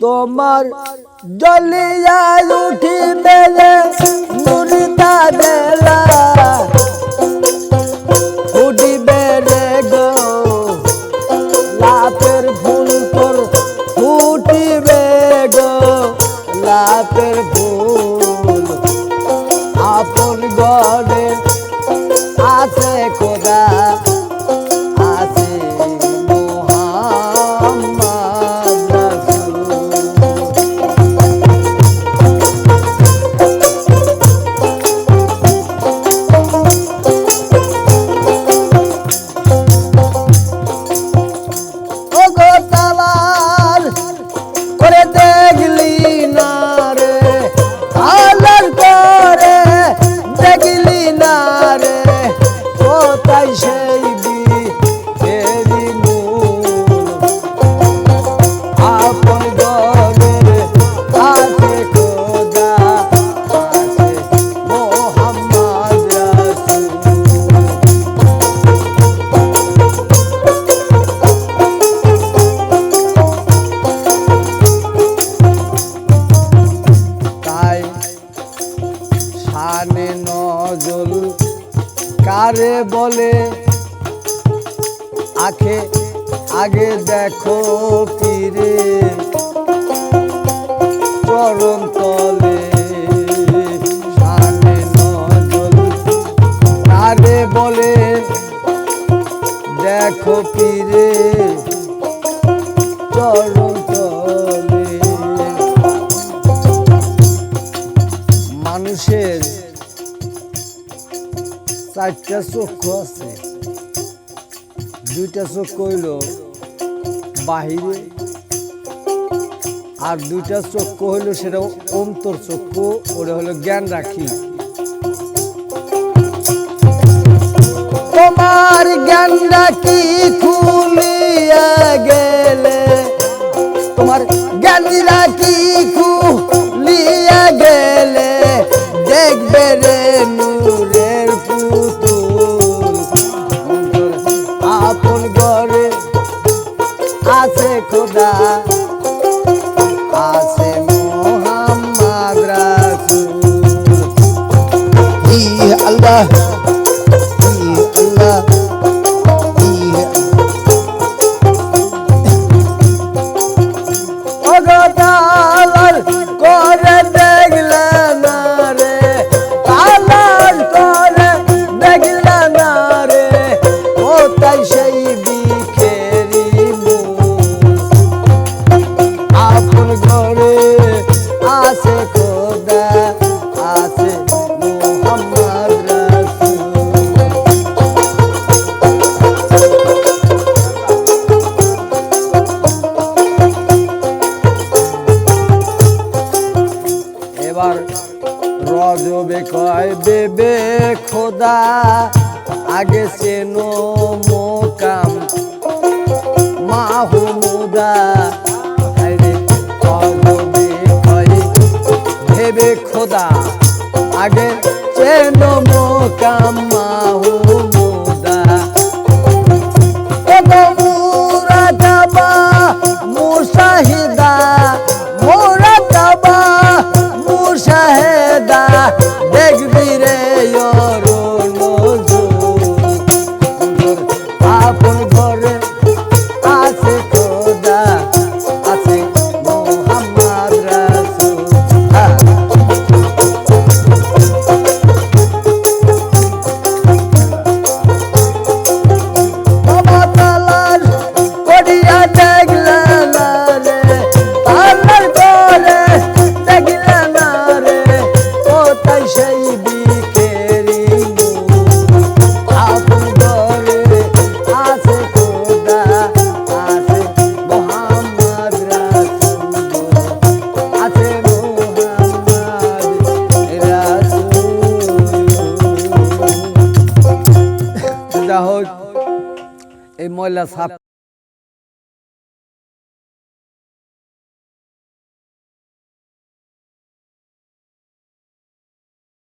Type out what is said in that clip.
তোমার জলিয়া উঠি বেলে মুরিতা বেলা। উঠিবে রে গো লাপের ফুল তোর ফুটিবে গো লাপের ফুল আপন গড়ে কোথায় সেই মূল আপন ঘরে আছে খোদা আছে মোহাম্মদ তাই নজল কারে বলে? আখে আগে দেখো পীরে চরণ তলে সামনে নজল কারে বলে? দেখো পীরে চারটা চক্ষু আছে। দুইটা চক্ষু হইল বাহিরে, আর দুইটা চক্ষু হইল সেটা অন্তর চক্ষু, ওটা হলো জ্ঞান রাখি। তোমার জ্ঞান রাখি খুলিয়া গেলে, তোমার জ্ঞান রাখি আছে খোদা। আছে মোহাম্মদ রাসূল। আল্লাহ রজবে কয় বেবে খোদা আগে চেনো মোকাম। মাহমুদা ভেবে খোদা আগে চেনো মোকাম। ময়লা সাফ